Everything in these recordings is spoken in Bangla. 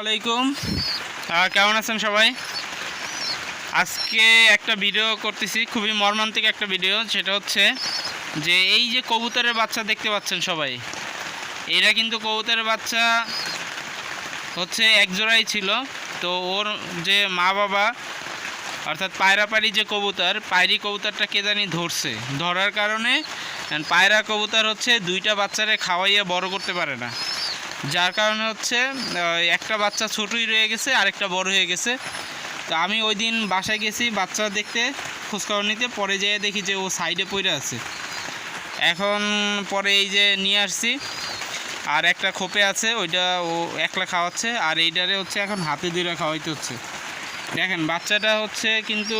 আলাইকুম। কেমন আছেন সবাই? আজকে একটা ভিডিও করতেছি, খুবই মর্মান্তিক একটা ভিডিও, সেটা হচ্ছে যে এই যে কবুতরের বাচ্চা দেখতে পাচ্ছেন সবাই, এরা কিন্তু কবুতরের বাচ্চা হচ্ছে এক জোড়াই ছিল। তো ওর যে মা বাবা, অর্থাৎ পায়রা পায়রাপাড়ি যে কবুতর, পায়রি কবুতরটা কে জানি ধরছে। ধরার কারণে, পায়রা কবুতর হচ্ছে দুইটা বাচ্চারে খাওয়াইয়া বড় করতে পারে না। যার কারণে হচ্ছে একটা বাচ্চা ছোটই রয়ে গেছে, আরেকটা বড় হয়ে গেছে। তো আমি ওই দিন বাসায় গেছি, বাচ্চা দেখতে, খোঁজখবর নিতে, পরে যেয়ে দেখি যে ও সাইডে পড়ে আছে। এখন পরে এই যে নিয়ে আসছি, আর একটা খোপে আছে, ওইটা ও একলা খাওয়াচ্ছে, আর এইটারে হচ্ছে এখন হাতে দুইটা খাওয়াইতে হচ্ছে। দেখেন, বাচ্চাটা হচ্ছে কিন্তু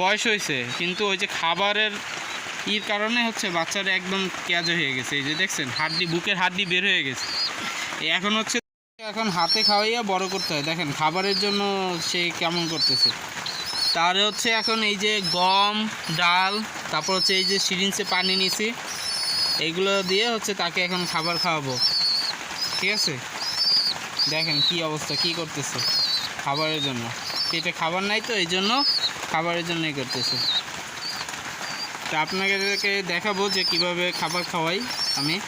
বয়স হয়েছে কিন্তু ওই যে খাবারের ইর কারণে হচ্ছে বাচ্চাটা একদম ক্যাজ হয়ে গেছে। এই যে দেখছেন, হাড্ডি, বুকের হাড্ডি বের হয়ে গেছে। এখন হচ্ছে এখন হাতে খাওয়াইয়া বড় করতে হয়। দেখেন, খাবারের জন্য সে কেমন করতেছে। তার হচ্ছে এখন এই যে গম, ডাল, তারপর হচ্ছে এই যে সিরিঞ্জে পানি নিছি এইগুলো দিয়ে হচ্ছে তাকে এখন খাবার খাওয়াবো। ঠিক আছে? দেখেন কি অবস্থা, কি করতেছে খাবারের জন্য। পেটে খাবার নাই তো, এই জন্য খাবারের জন্যই করতেছে। তা আপনাদেরকে দেখাবো যে কীভাবে খাবার খাওয়াই আমি।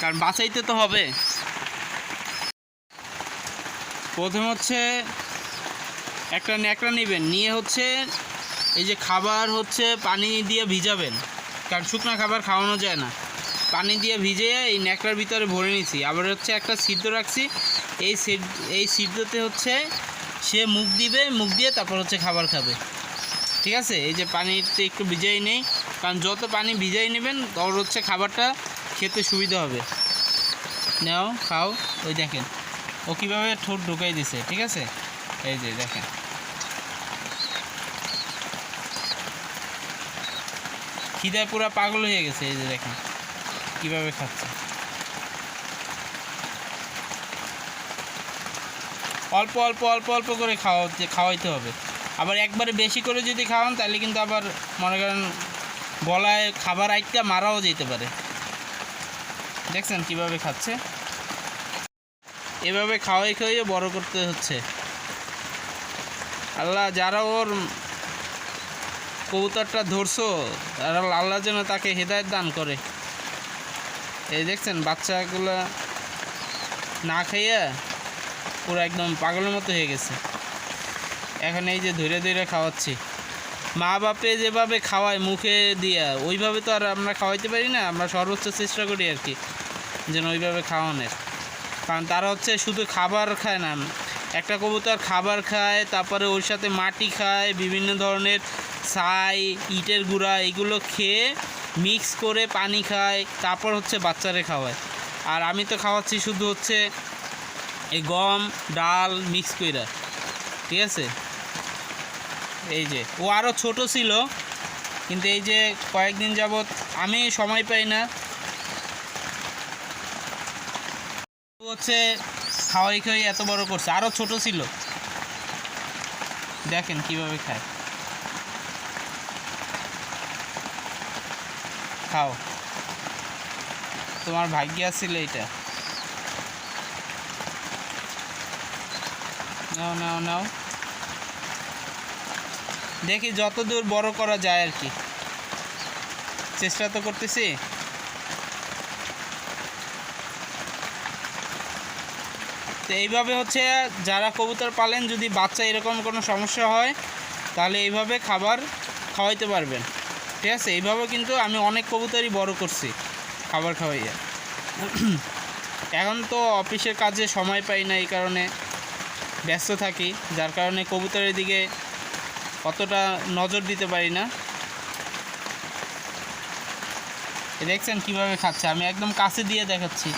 কারণ বাঁচাইতে তো হবে। প্রথম হচ্ছে একটা ন্যাকড়া নেবেন, নিয়ে হচ্ছে এই যে খাবার হচ্ছে পানি দিয়ে ভিজাবেন, কারণ শুকনা খাবার খাওয়ানো যায় না। পানি দিয়ে ভিজে এই ন্যাকড়ার ভিতরে ভরে নিছি। আবার হচ্ছে একটা সিদ্ধ রাখছি। এই এই সিদ্ধতে হচ্ছে সে মুখ দিবে, মুখ দিয়ে তারপর হচ্ছে খাবার খাবে। ঠিক আছে? এই যে পানিতে একটু ভিজাই নেই, কারণ যত পানি ভিজাই নেবেন ওর হচ্ছে খাবারটা খেতে সুবিধা হবে। নাও, খাও, ওই দেখেন। ও কীভাবে ঠোঁট ঢুকাই দিছে, ঠিক আছে? এই যে, দেখেন। খিদায় পুরো পাগল হয়ে গেছে, এই যে দেখেন, কীভাবে খাচ্ছে। অল্প অল্প অল্প অল্প করে খাওয়াতে খাওয়াইতে হবে। আবার একবারে বেশি করে যদি খাওয়ান, তাহলে কিন্তু আবার মনে করেন গলায় খাবার আইটা মারাও যেতে পারে। দেখছেন কীভাবে খাচ্ছে? এভাবে খাওয়াই খাওয়াইয়ে বড় করতে হচ্ছে। আল্লাহ যারা ওর কবুতরটা ধরছো, তারা আল্লাহ যেন তাকে হেদায়ত দান করে। এই দেখছেন, বাচ্চাগুলো না খাইয়া পুরো একদম পাগলের মতো হয়ে গেছে। এখন এই যে ধরে ধরে খাওয়াচ্ছি। মা বাপে যেভাবে খাওয়ায় মুখে দিয়া, ওইভাবে তো আর আমরা খাওয়াইতে পারি না, আমরা সর্বোচ্চ চেষ্টা করি আর কি, যেন ওইভাবে খাওয়ানোর। কারণ তারা হচ্ছে শুধু খাবার খায় না। একটা কবুতর খাবার খায়, তারপরে ওর সাথে মাটি খায়, বিভিন্ন ধরনের ছাই, ইটের গুঁড়া এগুলো খেয়ে মিক্স করে পানি খায়, তারপর হচ্ছে বাচ্চারে খাওয়ায়। আর আমি তো খাওয়াচ্ছি শুধু হচ্ছে এই গম, ডাল মিক্স কইরা, ঠিক আছে? এই যে, ও আরও ছোট ছিল, কিন্তু এই যে কয়েকদিন যাবৎ আমি সময় পাই না হচ্ছে খাওয়াই খাওয়াই এত বড় করছে। আরও ছোট ছিল। দেখেন কীভাবে খায়। খাও। তোমার ভাগ্য আছিল এটা নাও নাও নাও। দেখি যত দূর বড় করা যায় আর কি। চেষ্টা তো করতেছি। তো এইভাবে হচ্ছে যারা কবুতর পালেন, যদি বাচ্চা এরকম কোনো সমস্যা হয়, তাহলে এইভাবে খাবার খাওয়াইতে পারবেন। ঠিক আছে? এইভাবে কিন্তু আমি অনেক কবুতরই বড় করছি খাবার খাওয়াইয়া। এখন তো অফিসের কাজে সময় পাই না এই কারণে ব্যস্ত থাকি, যার কারণে কবুতরের দিকে অতটা নজর দিতে পারি না। দেখছেন কীভাবে খাচ্ছে? আমি একদম কাছে দিয়ে দেখাচ্ছি।